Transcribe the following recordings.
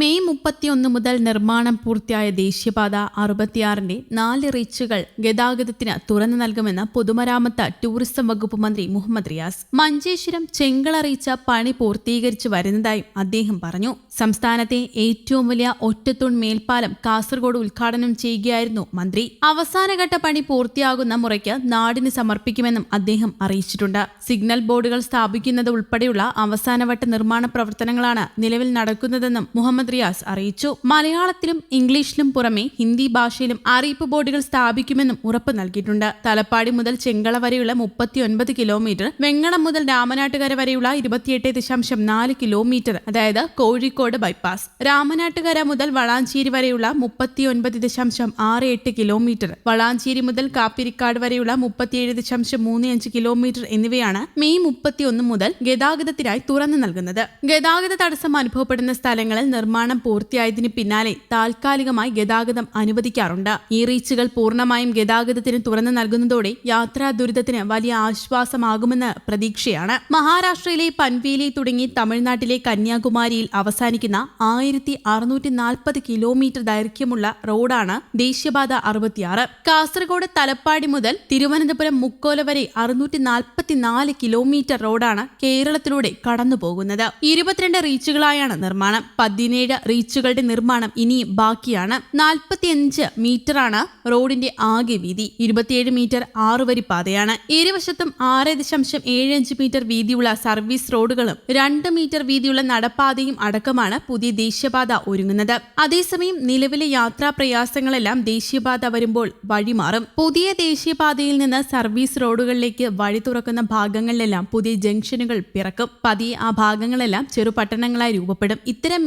May മുപ്പത്തിയൊന്ന് മുതൽ നിർമ്മാണം പൂർത്തിയായ ദേശീയപാത അറുപത്തിയാറിന്റെ നാല് റീച്ചുകൾ ഗതാഗതത്തിന് തുറന്നു നൽകുമെന്ന് പൊതുമരാമത്ത് ടൂറിസം വകുപ്പ് മന്ത്രി മുഹമ്മദ് റിയാസ്. മഞ്ചേശ്വരം ചെങ്കള റീച്ച പണി പൂർത്തീകരിച്ചു വരുന്നതായും അദ്ദേഹം പറഞ്ഞു. സംസ്ഥാനത്തെ ഏറ്റവും വലിയ ഒറ്റത്തൂൺ മേൽപ്പാലം കാസർഗോഡ് ഉദ്ഘാടനം ചെയ്യുകയായിരുന്നു മന്ത്രി. അവസാനഘട്ട പണി പൂർത്തിയാകുന്ന മുറയ്ക്ക് നാടിന് സമർപ്പിക്കുമെന്നും അദ്ദേഹം അറിയിച്ചിട്ടുണ്ട്. സിഗ്നൽ ബോർഡുകൾ സ്ഥാപിക്കുന്നത് ഉൾപ്പെടെയുള്ള അവസാനവട്ട നിർമ്മാണ പ്രവർത്തനങ്ങളാണ് നിലവിൽ നടക്കുന്നതെന്നും മുഹമ്മദ് റിയാസ് അറിയിച്ചു. മലയാളത്തിലും ഇംഗ്ലീഷിലും പുറമെ ഹിന്ദി ഭാഷയിലും അറിയിപ്പ് ബോർഡുകൾ സ്ഥാപിക്കുമെന്നും ഉറപ്പ് നൽകിയിട്ടുണ്ട്. തലപ്പാടി മുതൽ ചെങ്കള വരെയുള്ള മുപ്പത്തിയൊൻപത് കിലോമീറ്റർ വെങ്ങളം മുതൽ രാമനാട്ടുകര വരെയുള്ള ഇരുപത്തിയെട്ട് ദശാംശം നാല് കിലോമീറ്റർ അതായത് കോഴിക്കോട് ബൈപ്പാസ്. രാമനാട്ടുകര മുതൽ വളാഞ്ചേരി വരെയുള്ള മുപ്പത്തിയൊൻപത് ദശാംശം ആറ് എട്ട് കിലോമീറ്റർ വളാഞ്ചേരി മുതൽ കാപ്പിരിക്കാട് വരെയുള്ള മുപ്പത്തിയേഴ് ദശാംശം മൂന്ന് അഞ്ച് കിലോമീറ്റർ എന്നിവയാണ് മെയ് മുപ്പത്തിയൊന്ന് മുതൽ ഗതാഗതത്തിനായി തുറന്നു നൽകുന്നത്. ഗതാഗത തടസ്സം അനുഭവപ്പെടുന്ന സ്ഥലങ്ങളിൽ നിർമ്മാണം പൂർത്തിയായതിനു പിന്നാലെ താൽക്കാലികമായി ഗതാഗതം അനുവദിക്കാറുണ്ട്. ഈ റീച്ചുകൾ പൂർണമായും ഗതാഗതത്തിന് തുറന്നു നൽകുന്നതോടെ യാത്രാ ദുരിതത്തിന് വലിയ ആശ്വാസമാകുമെന്ന് പ്രതീക്ഷയാണ്. മഹാരാഷ്ട്രയിലെ പൻവേലി തുടങ്ങി തമിഴ്നാട്ടിലെ കന്യാകുമാരിയിൽ അവസാനിക്കുന്ന ആയിരത്തി അറുന്നൂറ്റി നാൽപ്പത് കിലോമീറ്റർ ദൈർഘ്യമുള്ള റോഡാണ് ദേശീയപാത അറുപത്തിയാറ്. കാസർഗോഡ് തലപ്പാടി മുതൽ തിരുവനന്തപുരം മുക്കോല വരെ അറുന്നൂറ്റി നാൽപ്പത്തിനാല് കിലോമീറ്റർ റോഡാണ് കേരളത്തിലൂടെ കടന്നുപോകുന്നത്. ഇരുപത്തിരണ്ട് റീച്ചുകളായാണ് നിർമ്മാണം. പതിനേഴ് റീച്ചുകളുടെ നിർമ്മാണം ഇനിയും ബാക്കിയാണ്. നാൽപ്പത്തിയഞ്ച് മീറ്ററാണ് റോഡിന്റെ ആകെ വീതി. ഇരുപത്തിയേഴ് മീറ്റർ ആറുവരി പാതയാണ്. ഇരുവശത്തും ആറ് ദശാംശം ഏഴ് അഞ്ച് മീറ്റർ വീതിയുള്ള സർവീസ് റോഡുകളും രണ്ട് മീറ്റർ വീതിയുള്ള നടപ്പാതയും അടക്കമാണ് പുതിയ ദേശീയപാത ഒരുങ്ങുന്നത്. അതേസമയം നിലവിലെ യാത്രാ പ്രയാസങ്ങളെല്ലാം ദേശീയപാത വരുമ്പോൾ വഴിമാറും. പുതിയ ദേശീയപാതയിൽ നിന്ന് സർവീസ് റോഡുകളിലേക്ക് വഴി തുറക്കുന്ന ഭാഗങ്ങളിലെല്ലാം പുതിയ ജംഗ്ഷനുകൾ പിറക്കും. പതിയെ ആ ഭാഗങ്ങളെല്ലാം ചെറുപട്ടണങ്ങളായി രൂപപ്പെടും. ഇത്തരം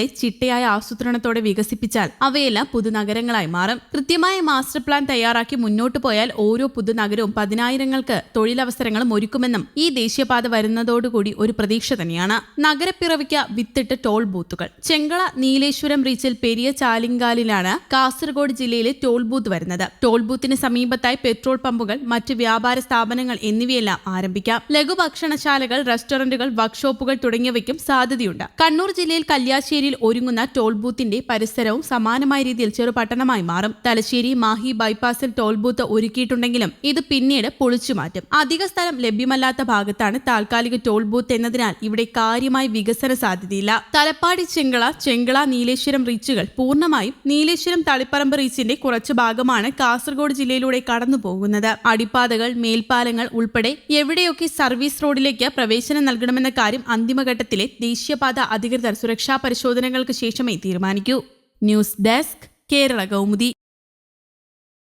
മേഖലകളെ ചിട്ടയായ ആസൂത്രണത്തോടെ വികസിപ്പിച്ചാൽ അവയെല്ലാം പുതുനഗരങ്ങളായി മാറും. കൃത്യമായ മാസ്റ്റർ പ്ലാൻ തയ്യാറാക്കി മുന്നോട്ടു പോയാൽ ഓരോ പുതുനഗരവും പതിനായിരങ്ങൾക്ക് തൊഴിലവസരങ്ങളും ഒരുക്കുമെന്നും ഈ ദേശീയപാത വരുന്നതോടുകൂടി ഒരു പ്രതീക്ഷ തന്നെയാണ്. നഗരപ്പിറവിക്ക് വിത്തിട്ട് ടോൾ ബൂത്തുകൾ. ചെങ്കള നീലേശ്വരം റീച്ചിൽ പെരിയ ചാലിങ്കാലിലാണ് കാസർഗോഡ് ജില്ലയിലെ ടോൾ ബൂത്ത് വരുന്നത്. ടോൾ ബൂത്തിന് സമീപത്തായി പെട്രോൾ പമ്പുകൾ മറ്റ് വ്യാപാര സ്ഥാപനങ്ങൾ എന്നിവയെല്ലാം ആരംഭിക്കാം. ലഘുഭക്ഷണശാലകൾ റെസ്റ്റോറന്റുകൾ വർക്ക്ഷോപ്പുകൾ തുടങ്ങിയവയ്ക്കും സാധ്യതയുണ്ട്. കണ്ണൂർ ജില്ലയിൽ കല്യാശ്ശേരിയിൽ ഒരുങ്ങുന്ന ടോൾ ബൂത്തിന്റെ പരിസരവും സമാനമായ രീതിയിൽ ചെറുപട്ടണമായി മാറും. തലശ്ശേരി മാഹി ബൈപ്പാസിൽ ടോൾ ബൂത്ത് ഒരുക്കിയിട്ടുണ്ടെങ്കിലും ഇത് പിന്നീട് പൊളിച്ചു മാറ്റും. അധിക സ്ഥലം ലഭ്യമല്ലാത്ത ഭാഗത്താണ് താൽക്കാലിക ടോൾ ബൂത്ത് എന്നതിനാൽ ഇവിടെ കാര്യമായ വികസന സാധ്യതയില്ല. തലപ്പാടി ചെങ്കള ചെങ്കള നീലേശ്വരം റീച്ചുകൾ പൂർണമായും നീലേശ്വരം തളിപ്പറമ്പ് റീച്ചിന്റെ കുറച്ചു ഭാഗമാണ് കാസർഗോഡ് ജില്ലയിലൂടെ കടന്നു പോകുന്നത് അടിപ്പാതകൾ മേൽപ്പാലങ്ങൾ ഉൾപ്പെടെ എവിടെയൊക്കെ സർവീസ് റോഡിലേക്ക് പ്രവേശനം നൽകണമെന്ന കാര്യം അന്തിമഘട്ടത്തിലെ ദേശീയപാത അധികൃതർ സുരക്ഷാ പരിശോധനകൾക്ക് ശേഷമേ തീരുമാനിക്കൂ. News desk Kerala Kaumudi.